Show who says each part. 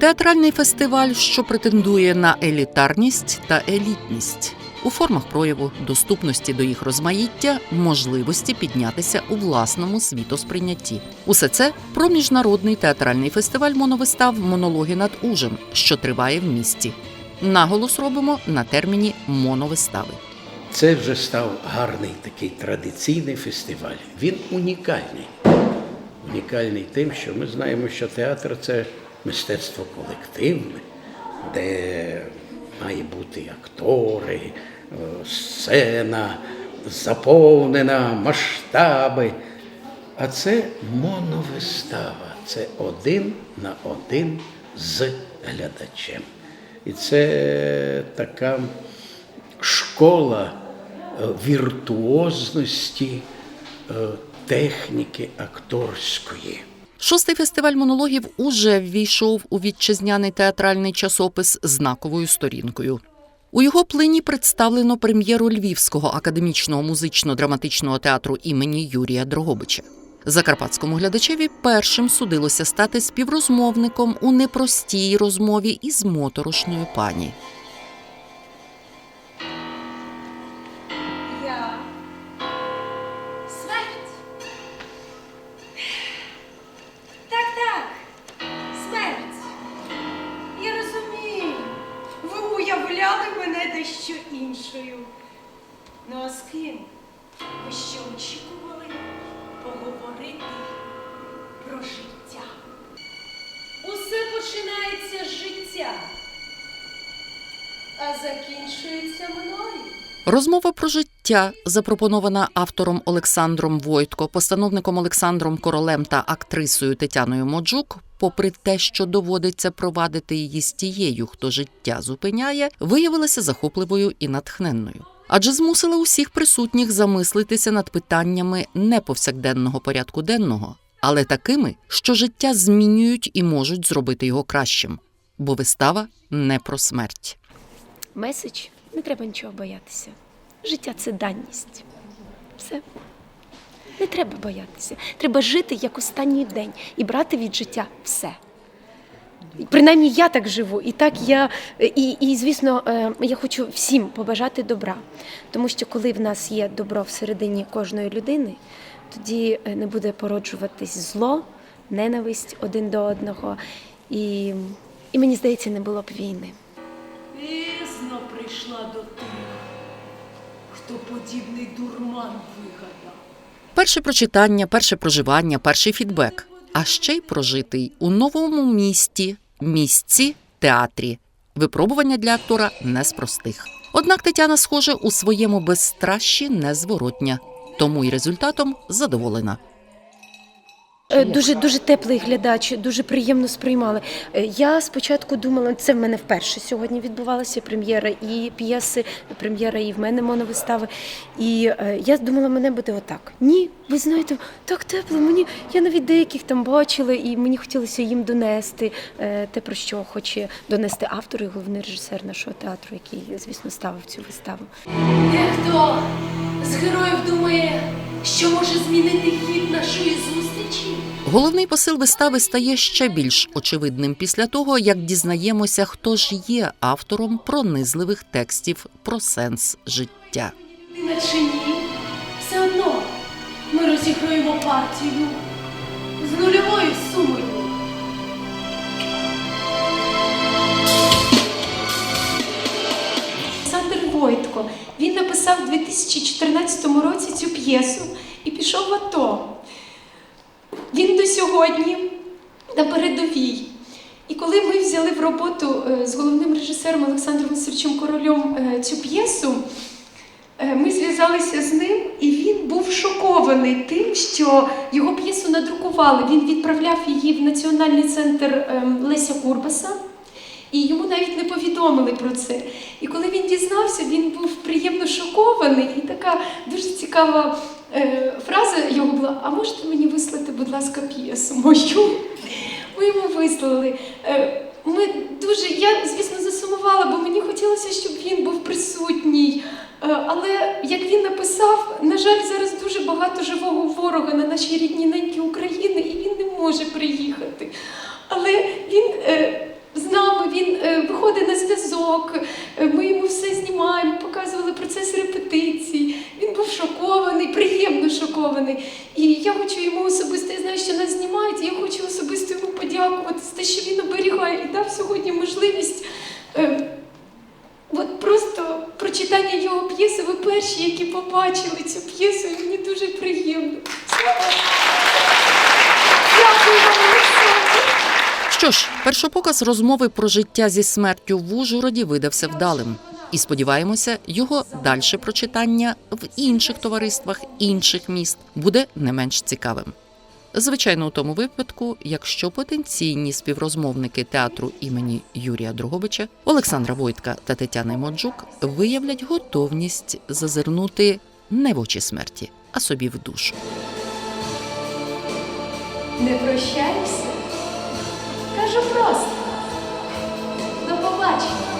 Speaker 1: Театральний фестиваль, що претендує на елітарність та елітність у формах прояву, доступності до їх розмаїття, можливості піднятися у власному світосприйнятті. Усе це про міжнародний театральний фестиваль моновистав Монологи над Ужем, що триває в місті. Наголос робимо на терміні моновистави.
Speaker 2: Це вже став гарний такий традиційний фестиваль. Він унікальний. Унікальний тим, що ми знаємо, що театр це мистецтво колективне, де має бути актори, е, сцена, заповнена, масштаби. А це моновистава. Це один на один з глядачем. І це така школа е, віртуозності е, техніки акторської.
Speaker 1: Шостий фестиваль монологів уже ввійшов у вітчизняний театральний часопис знаковою сторінкою. У його плині представлено прем'єру Львівського академічного музично-драматичного театру імені Юрія Дрогобича. Закарпатському глядачеві першим судилося стати співрозмовником у непростій розмові із моторошною пані.
Speaker 3: Дещо іншою. Ну а з ким? Ви ще очікували поговорити про життя? Усе починається з життя, а закінчується мною.
Speaker 1: Розмова про життя, запропонована автором Олександром Войтко, постановником Олександром Королем та актрисою Тетяною Моджук, попри те, що доводиться провадити її з тією, хто життя зупиняє, виявилася захопливою і натхненною. Адже змусила усіх присутніх замислитися над питаннями не повсякденного порядку денного, але такими, що життя змінюють і можуть зробити його кращим. Бо вистава не про смерть.
Speaker 4: Меседж не треба нічого боятися. Життя це даність. Все. Не треба боятися. Треба жити як останній день і брати від життя все. Принаймні я так живу, і так я і, і звісно, е, я хочу всім побажати добра. Тому що коли в нас є добро всередині кожної людини, тоді е, не буде породжуватись зло, ненависть один до одного. І, і мені здається, не було б війни.
Speaker 3: Пізно прийшла до тих, хто подібний дурман вигадав.
Speaker 1: Перше прочитання, перше проживання, перший фідбек, а ще й прожитий у новому місті, місці, театрі. Випробування для актора не з простих. Однак Тетяна, схоже, у своєму безстращі незворотня, тому й результатом задоволена.
Speaker 4: Е, Дуже дуже теплий глядач, дуже приємно сприймали. Е, Я спочатку думала, це в мене вперше сьогодні відбувалася прем'єра і п'єси, прем'єра і в мене моновистави. І е, я думала, мене буде отак. Ні, ви знаєте, так тепло. Мені я навіть деяких там бачила, і мені хотілося їм донести те, про що хоче донести автор і головний режисер нашого театру, який, звісно, ставив цю виставу.
Speaker 3: Дехто з героїв думає, що може змінити хід нашої зустрічі.
Speaker 1: Головний посил вистави стає ще більш очевидним після того, як дізнаємося, хто ж є автором пронизливих текстів про сенс життя.
Speaker 3: Ти наче ні, все одно ми розіграємо партію з нульовою сумою.
Speaker 5: 2014 році цю п'єсу і пішов в АТО. Він до сьогодні на передовій. І коли ми взяли в роботу е, з головним режисером Олександром Васильовичем Корольом е, цю п'єсу, е, ми зв'язалися з ним, і він був шокований тим, що його п'єсу надрукували. Він відправляв її в Національний центр ем, Леся Курбаса. І йому навіть не повідомили про це. І коли він дізнався, він був приємно шокований. І така дуже цікава е, фраза його була: А можете мені вислати, будь ласка, п'єсу мою? Ми йому вислали. Е, ми дуже, я, звісно, засумувала, бо мені хотілося, щоб він був присутній. Е, але як він написав, на жаль, зараз дуже багато живого ворога на нашій рідній неньки України, і він не може приїхати. Але він е, виходить зв'язок. Е, Ми йому все знімаємо, показували процес репетицій. Він був шокований, приємно шокований. І я хочу йому особисто, я знаю, що нас знімають, і я хочу особисто йому подякувати за те, що він оберігає і дав сьогодні можливість. е, От просто прочитання його п'єси, ви перші, які побачили цю п'єсу, і мені дуже приємно.
Speaker 1: Що ж, першопоказ розмови про життя зі смертю в Ужгороді видався вдалим. І сподіваємося, його дальше прочитання в інших товариствах інших міст буде не менш цікавим. Звичайно, у тому випадку, якщо потенційні співрозмовники театру імені Юрія Друговича, Олександра Войтка та Тетяни Моджук виявлять готовність зазирнути не в очі смерті, а собі в душу.
Speaker 5: Не прощаюся. Кажу просто. До побачення.